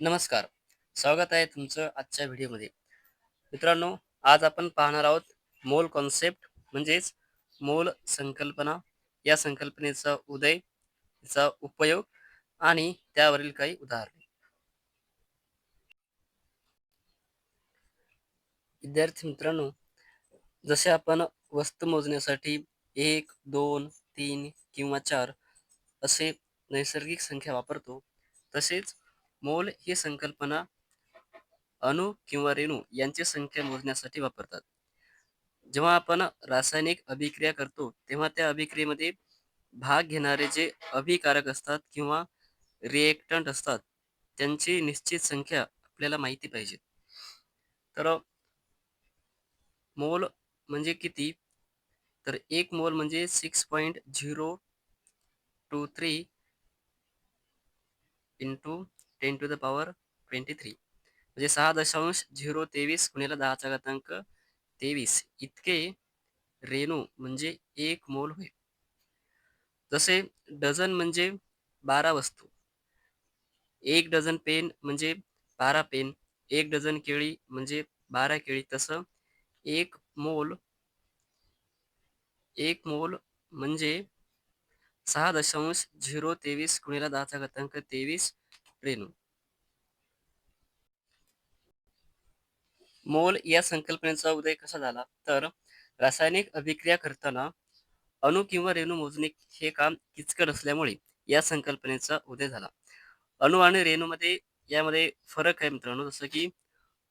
नमस्कार. स्वागत आहे तुमचं आजच्या व्हिडिओमध्ये. मित्रांनो आज आपण पाहणार आहोत मोल कॉन्सेप्ट म्हणजेच मोल संकल्पना. या संकल्पनेचा उदय तिचा उपयोग आणि त्यावरील काही उदाहरणे. विद्यार्थी मित्रांनो जसे आपण वस्तू मोजण्यासाठी एक दोन तीन किंवा चार असे नैसर्गिक संख्या वापरतो तसेच मोल ही संकल्पना अणु किंवा रेणू यांची संख्या मोजण्यासाठी वापरतात. जेव्हा आपण रासायनिक अभिक्रिया करतो तेव्हा त्या अभिक्रियेमध्ये भाग घेणारे जे अभिकारक असतात किंवा रिएक्टंट असतात त्यांची निश्चित संख्या आपल्याला माहिती पाहिजे. तर मोल म्हणजे किती? तर एक मोल म्हणजे six point zero two three into ten to the power twenty three. म्हणजे सहा दशांश झिरो तेवीस गुणिला दहाचा घातांक तेवीस. इतके रेणू म्हणजे एक मोल होय. जसे डझन म्हणजे बारा वस्तू. एक डझन पेन म्हणजे बारा पेन. एक डझन केळी म्हणजे बारा केळी. तसं एक मोल एक मोल म्हणजे सहा दशांश झिरो तेवीस गुणिला दहाचा घातांक तेवीस. रेणू मोल या संकल्पनेचा उदय कसा झाला? तर रासायनिक अभिक्रिया करताना अणु किंवा रेणू मोजणे हे काम किचकट असल्यामुळे या संकल्पनेचा उदय झाला. अणु आणि रेणूमध्ये यामध्ये फरक आहे मित्रांनो जसं की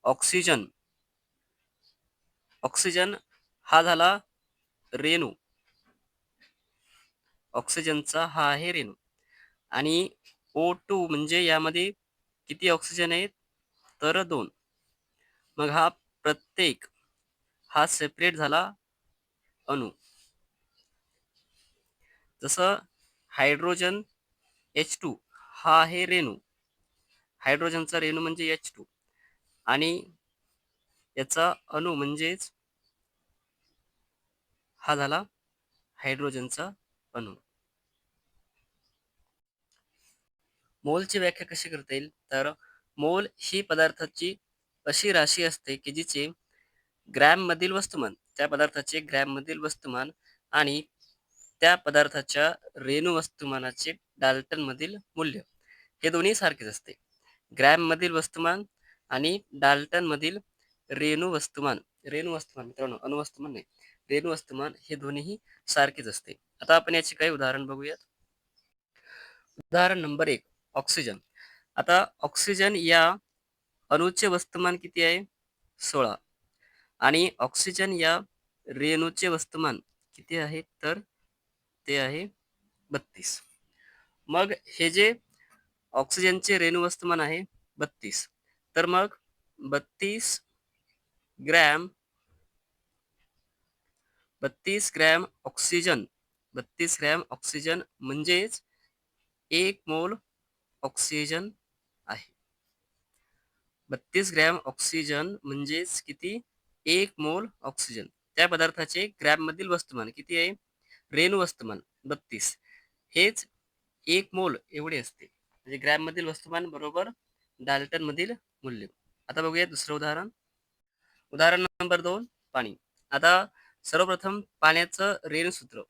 ऑक्सिजन. ऑक्सिजन हा झाला रेणू. ऑक्सिजनचा हा आहे रेणू. आणि ओ टू म्हणजे यामध्ये किती ऑक्सिजन आहेत? तर दोन. मग हा प्रत्येक हा सेपरेट झाला अणू. जसं हायड्रोजन एच टू हा आहे रेणू. हायड्रोजनचा रेणू म्हणजे एच टू आणि याचा अणू म्हणजेच हा झाला हायड्रोजनचा अणू. मोलची व्याख्या कशी करता येईल? तर मोल ही पदार्थाची अशी राशी असते की जिचे ग्रॅम मधील वस्तुमान त्या पदार्थाचे ग्रॅम मधील वस्तुमान आणि त्या पदार्थाच्या रेणू वस्तुमानाचे डाल्टन मधील मूल्य हे दोन्ही सारखेच असते. ग्रॅम मधील वस्तुमान आणि डाल्टन मधील रेणू वस्तुमान रेणू वस्तुमान मित्रांनो अणुवस्तुमान नाही रेणू वस्तुमान हे दोन्हीही सारखेच असते. आता आपण याचे काही उदाहरण बघूयात. उदाहरण नंबर एक. ऑक्सिजन. आता ऑक्सिजन या अणूचे वस्तुमान किती आहे? सोळा. आणि ऑक्सिजन या रेणूचे वस्तुमान किती आहे? तर ते आहे बत्तीस. मग हे जे ऑक्सिजनचे रेणू वस्तुमान आहे बत्तीस. तर मग बत्तीस ग्रॅम बत्तीस ग्रॅम ऑक्सिजन बत्तीस ग्रॅम ऑक्सिजन म्हणजेच एक मोल ऑक्सिजन आहे. बत्तीस ग्रॅम ऑक्सिजन म्हणजेच किती? एक मोल ऑक्सिजन त्या पदार्थाचे ग्रॅम मधील वस्तुमान किती आहे? रेणू वस्तुमान बत्तीस. हेच एक मोल एवढे असते. म्हणजे ग्रॅम मधील वस्तुमान बरोबर डाल्टन मधील मूल्य. आता बघूया दुसरं उदाहरण. उदाहरण नंबर दोन पाणी. आता सर्वप्रथम पाण्याचं रेणूसूत्र.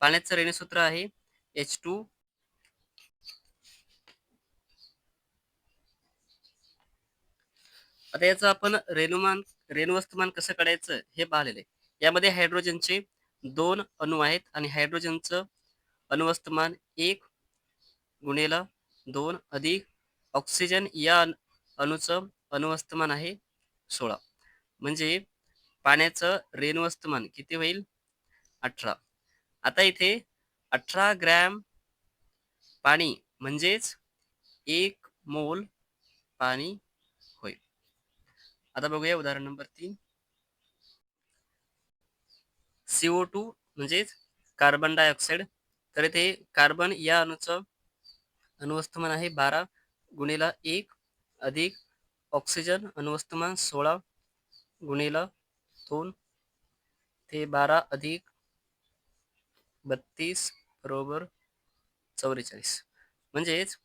पाण्याचं रेणूसूत्र आहे एच टू आता याचं आपण रेणुमान रेणुवस्तुमान कसं काढायचं हे पाहिलेलं आहे. यामध्ये हायड्रोजनचे दोन अणू आहेत आणि हायड्रोजनचं अणुवस्तुमान एक गुणेला दोन अधिक ऑक्सिजन या अणूचं अणुवस्तुमान आहे सोळा. म्हणजे पाण्याचं रेणुवस्तुमान किती होईल? अठरा. आता इथे अठरा ग्रॅम पाणी म्हणजेच एक मोल पाणी आता बघूया उदाहरण नंबर तीन. सीओ टू म्हणजेच कार्बन डायऑक्साईड तर इथे कार्बन या अणूचं अणुवस्तुमान आहे बारा गुणेला एक अधिक ऑक्सिजन अणुवस्तुमान सोळा गुणेला दोन. ते बारा अधिक बत्तीस बरोबर चौवेचाळीस. म्हणजेच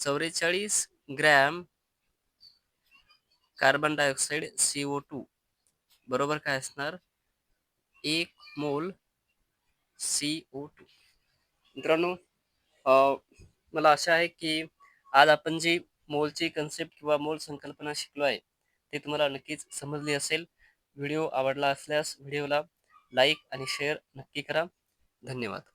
चौवेचाळीस gram carbon dioxide C O two बरोबर काय असणार? एक मोल सी ओ टू मित्रांनो मला आशा आहे की आज आपण जी मोलची कन्सेप्ट किंवा मोल संकल्पना शिकलो आहे ते तुम्हाला नक्कीच समजली असेल. व्हिडिओ आवडला असल्यास व्हिडिओला लाईक आणि शेअर नक्की करा. धन्यवाद.